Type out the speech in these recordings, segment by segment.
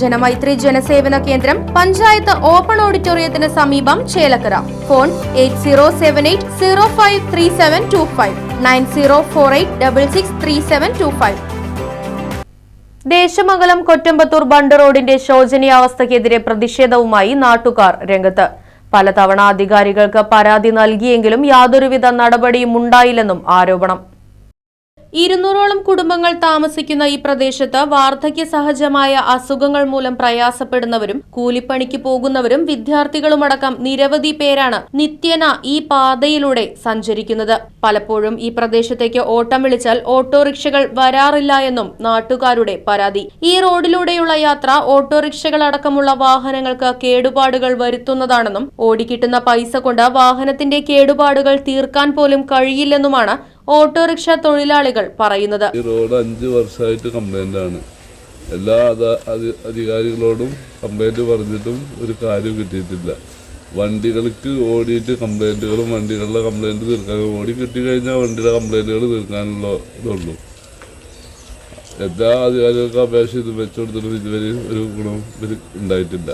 ജനമൈത്രി ജനസേവന കേന്ദ്രം പഞ്ചായത്ത് ഓപ്പൺ ഓഡിറ്റോറിയത്തിന് സമീപം Chelakkara. Phone eight zero seven eight zero five three seven two five nine zero four eight double six three seven two five. Desamangalam Kottampathur bund റോഡിന്റെ ശോചനീയാവസ്ഥയ്ക്കെതിരെ പ്രതിഷേധവുമായി നാട്ടുകാർ രംഗത്ത്. പലതവണ അധികാരികൾക്ക് പരാതി നൽകിയെങ്കിലും യാതൊരുവിധ നടപടിയും ഉണ്ടായില്ലെന്നും ആരോപണം. ഇരുന്നൂറോളം കുടുംബങ്ങൾ താമസിക്കുന്ന ഈ പ്രദേശത്ത് വാർദ്ധക്യ സഹജമായ അസുഖങ്ങൾ മൂലം പ്രയാസപ്പെടുന്നവരും കൂലിപ്പണിക്ക് പോകുന്നവരും വിദ്യാർത്ഥികളുമടക്കം നിരവധി പേരാണ് നിത്യേന ഈ പാതയിലൂടെ സഞ്ചരിക്കുന്നത്. പലപ്പോഴും ഈ പ്രദേശത്തേക്ക് ഓട്ടം വിളിച്ചാൽ ഓട്ടോറിക്ഷകൾ വരാറില്ല എന്നും നാട്ടുകാരുടെ പരാതി. ഈ റോഡിലൂടെയുള്ള യാത്ര ഓട്ടോറിക്ഷകളടക്കമുള്ള വാഹനങ്ങൾക്ക് കേടുപാടുകൾ വരുത്തുന്നതാണെന്നും ഓടിക്കിട്ടുന്ന പൈസ കൊണ്ട് വാഹനത്തിന്റെ കേടുപാടുകൾ തീർക്കാൻ പോലും കഴിയില്ലെന്നുമാണ് ഓട്ടോറിക്ഷ തൊഴിലാളികൾ പറയുന്നത്. ഈ റോഡ് അഞ്ച് വർഷമായിട്ട് കംപ്ലൈന്റ് ആണ്. എല്ലാ അധികാരികളോടും കംപ്ലൈന്റ് പറഞ്ഞിട്ടും ഒരു കാര്യം കിട്ടിയിട്ടില്ല. വണ്ടികൾക്ക് ഓടിയിട്ട് കംപ്ലൈന്റുകളും വണ്ടികളുടെ കംപ്ലൈന്റ് തീർക്കാൻ ഓടി കിട്ടിക്കഴിഞ്ഞാൽ വണ്ടിയുടെ കംപ്ലൈന്റുകൾ തീർക്കാനുള്ള ഇതുള്ളൂ. എല്ലാ അധികാരികൾക്കും അപേക്ഷ ഇത് വെച്ചു കൊടുത്തിട്ടും ഇതുവരെ ഒരു ഗുണം ഉണ്ടായിട്ടില്ല.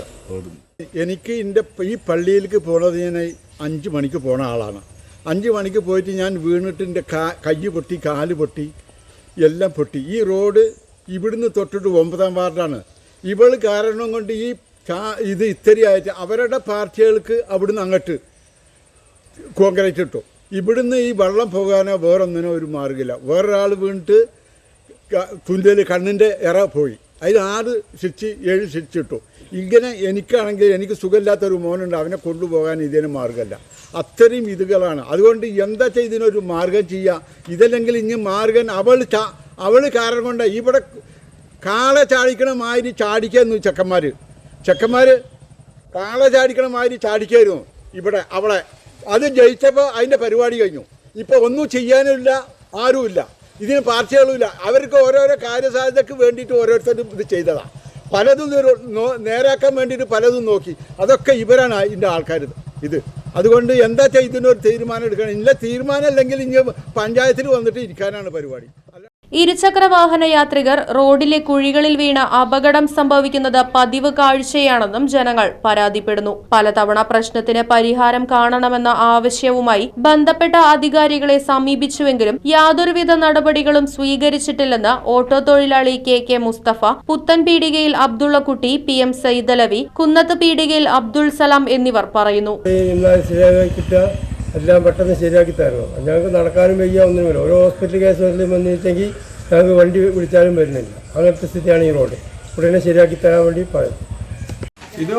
എനിക്ക് എന്റെ ഈ പള്ളിയിലേക്ക് പോണത് ഞാൻ അഞ്ച് മണിക്ക് പോണ ആളാണ്. അഞ്ച് മണിക്ക് പോയിട്ട് ഞാൻ വീണിട്ട് എന്റെ കാ കൈ പൊട്ടി കാൽ പൊട്ടി എല്ലാം പൊട്ടി. ഈ റോഡ് ഇവിടുന്ന് തൊട്ടിട്ട് ഒമ്പതാം വാർഡാണ്. ഇവൾ കാരണം കൊണ്ട് ഈ ഇത് ഇത്തരിയായിട്ട് അവരുടെ പാർട്ടികൾക്ക് അവിടുന്ന് അങ്ങോട്ട് കോൺക്രീറ്റ് ഇട്ടു. ഇവിടുന്ന് ഈ വെള്ളം പോകാനോ വേറൊന്നിനോ ഒരു മാർഗമില്ല. വേറൊരാൾ വീണിട്ട് തുല്യൽ കണ്ണിന്റെ ഇറ പോയി. അതിൽ ആറ് ഏഴ് സ്റ്റിച്ച് ഇട്ടു ഇങ്ങനെ എനിക്കാണെങ്കിൽ എനിക്ക് സുഖമില്ലാത്തൊരു മോനുണ്ട് അവനെ കൊണ്ടുപോകാൻ ഇതിന് മാർഗമല്ല. അത്രയും ഇതുകളാണ്. അതുകൊണ്ട് എന്താ ഇതിനൊരു മാർഗം ചെയ്യുക ഇതല്ലെങ്കിൽ ഇനി മാർഗം അവൾ അവൾ കാരണം കൊണ്ട് ഇവിടെ കാള ചാടിക്കണ മാതിരി ചാടിക്കുന്നു ചെക്കന്മാർ ചെക്കന്മാർ കാള ചാടിക്കണ മാതിരി ചാടിക്കായിരുന്നു ഇവിടെ അവളെ. അത് ജയിച്ചപ്പോൾ അതിന്റെ പരിപാടി കഴിഞ്ഞു. ഇപ്പോൾ ഒന്നും ചെയ്യാനില്ല ആരുമില്ല. ഇതിന് പാർട്ടികളുമില്ല. അവർക്ക് ഓരോരോ കാര്യസാധ്യതയ്ക്ക് വേണ്ടിയിട്ട് ഓരോരുത്തരും ഇത് ചെയ്തതാണ് പലതും നേരാക്കാൻ വേണ്ടിയിട്ട് പലതും നോക്കി. അതൊക്കെ ഇവരാണ് ഇതിന്റെ ആൾക്കാർ ഇത്. അതുകൊണ്ട് എന്താ ഇതിനൊരു തീരുമാനം എടുക്കണം? ഇല്ല തീരുമാനം അല്ലെങ്കിൽ ഇനി പഞ്ചായത്തിൽ വന്നിട്ട് ഇരിക്കാനാണ് പരിപാടി. ഇരുചക്ര വാഹന യാത്രികർ റോഡിലെ കുഴികളിൽ വീണ അപകടം സംഭവിക്കുന്നത് പതിവ് കാഴ്ചയാണെന്നും ജനങ്ങൾ പരാതിപ്പെടുന്നു. പലതവണ പ്രശ്നത്തിന് പരിഹാരം കാണണമെന്ന ആവശ്യവുമായി ബന്ധപ്പെട്ട അധികാരികളെ സമീപിച്ചുവെങ്കിലും യാതൊരുവിധ നടപടികളും സ്വീകരിച്ചിട്ടില്ലെന്ന് ഓട്ടോ തൊഴിലാളി കെ കെ മുസ്തഫ പുത്തൻ പീടികയിൽ അബ്ദുള്ളക്കുട്ടി പി എം സൈദലവി കുന്നത്ത് പീടികയിൽ അബ്ദുൾ സലാം എന്നിവർ പറയുന്നു. എല്ലാം പെട്ടെന്ന് ശരിയാക്കി തരണം. ഞങ്ങൾക്ക് നടക്കാനും വയ്യ ഒന്നുമില്ല. ഓരോ ഹോസ്പിറ്റൽ കേസ് വല്ലതും വന്നിട്ടെങ്കിൽ ഞങ്ങൾക്ക് വണ്ടി വിളിച്ചാലും വരുന്നില്ല. അങ്ങനത്തെ സ്ഥിതിയാണ് ഈ റോഡ്. ഉടനെ ശരിയാക്കി തരാൻ വേണ്ടി പറയും ഇത്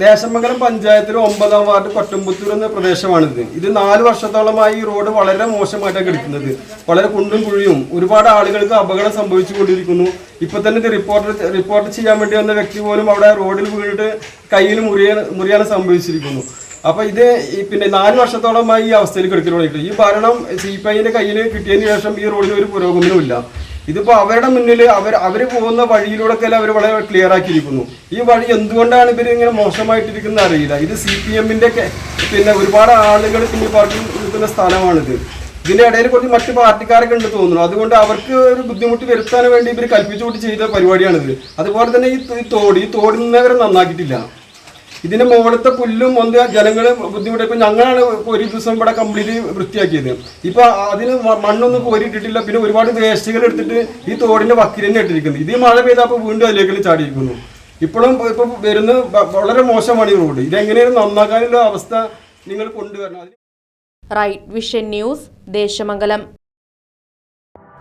ദേശമംഗലം പഞ്ചായത്തിലെ ഒമ്പതാം വാർഡ് കൊട്ടമ്പുത്തൂർ എന്ന പ്രദേശമാണിത്. ഇത് നാല് വർഷത്തോളമായി ഈ റോഡ് വളരെ മോശമായിട്ടാണ് കിടക്കുന്നത്. വളരെ കുണ്ടും കുഴിയും ഒരുപാട് ആളുകൾക്ക് അപകടം സംഭവിച്ചു കൊണ്ടിരിക്കുന്നു. ഇപ്പൊ തന്നെ റിപ്പോർട്ട് റിപ്പോർട്ട് ചെയ്യാൻ വേണ്ടി വന്ന വ്യക്തി പോലും അവിടെ റോഡിൽ വീണിട്ട് കയ്യിൽ മുറിയാൻ മുറിയാണ് സംഭവിച്ചിരിക്കുന്നു. അപ്പൊ ഇത് പിന്നെ നാല് വർഷത്തോളമായി ഈ അവസ്ഥയിൽ കിടക്കുന്നുണ്ടായിട്ട് ഈ ഭരണം സി പി ഐന്റെ കയ്യിൽ കിട്ടിയതിന് ശേഷം ഈ റോഡിന് ഒരു പുരോഗമനവും ഇതിപ്പോ അവരുടെ മുന്നിൽ അവർ അവർ പോകുന്ന വഴിയിലൂടെ അവർ വളരെ ക്ലിയർ ആക്കിയിരിക്കുന്നു. ഈ വഴി എന്തുകൊണ്ടാണ് ഇവർ ഇങ്ങനെ മോശമായിട്ടിരിക്കുന്നത് അറിയില്ല. ഇത് സി പി എമ്മിന്റെ പിന്നെ ഒരുപാട് ആളുകൾ പിന്നെ പാർട്ടി നിൽക്കുന്ന സ്ഥലമാണിത്. ഇതിന്റെ ഇടയിൽ കുറച്ച് മറ്റു പാർട്ടിക്കാരൊക്കെ ഉണ്ട് തോന്നുന്നു. അതുകൊണ്ട് അവർക്ക് ഒരു ബുദ്ധിമുട്ട് വരുത്താൻ വേണ്ടി ഇവർ കൽപ്പിച്ചു കൂട്ടി ചെയ്ത പരിപാടിയാണിത്. അതുപോലെ തന്നെ ഈ തോട് ഈ അവരെ നന്നാക്കിയിട്ടില്ല. ഇതിന്റെ മുകളിലത്തെ പുല്ലും ഒന്ന് ജനങ്ങൾ ബുദ്ധിമുട്ട് ഞങ്ങളാണ് ഒരു ദിവസം ഇവിടെ കംപ്ലീറ്റ് വൃത്തിയാക്കിയത്. ഇപ്പൊ അതിന് മണ്ണൊന്നും കോരിയിട്ടിട്ടില്ല. പിന്നെ ഒരുപാട് വേസ്റ്റുകൾ എടുത്തിട്ട് ഈ തോടിന്റെ വക്കിൽ തന്നെ ഇട്ടിരിക്കുന്നത് ഇത് മഴ പെയ്തപ്പോൾ വീണ്ടും അതിലേക്ക് ചാടിയിരിക്കുന്നു. ഇപ്പോഴും ഇപ്പൊ വരുന്ന വളരെ മോശമാണ് ഈ റോഡ്. ഇതെങ്ങനെയാണ് നന്നാക്കാനുള്ള അവസ്ഥ നിങ്ങൾ കൊണ്ടുവരണം. Right Vision News Desamangalam.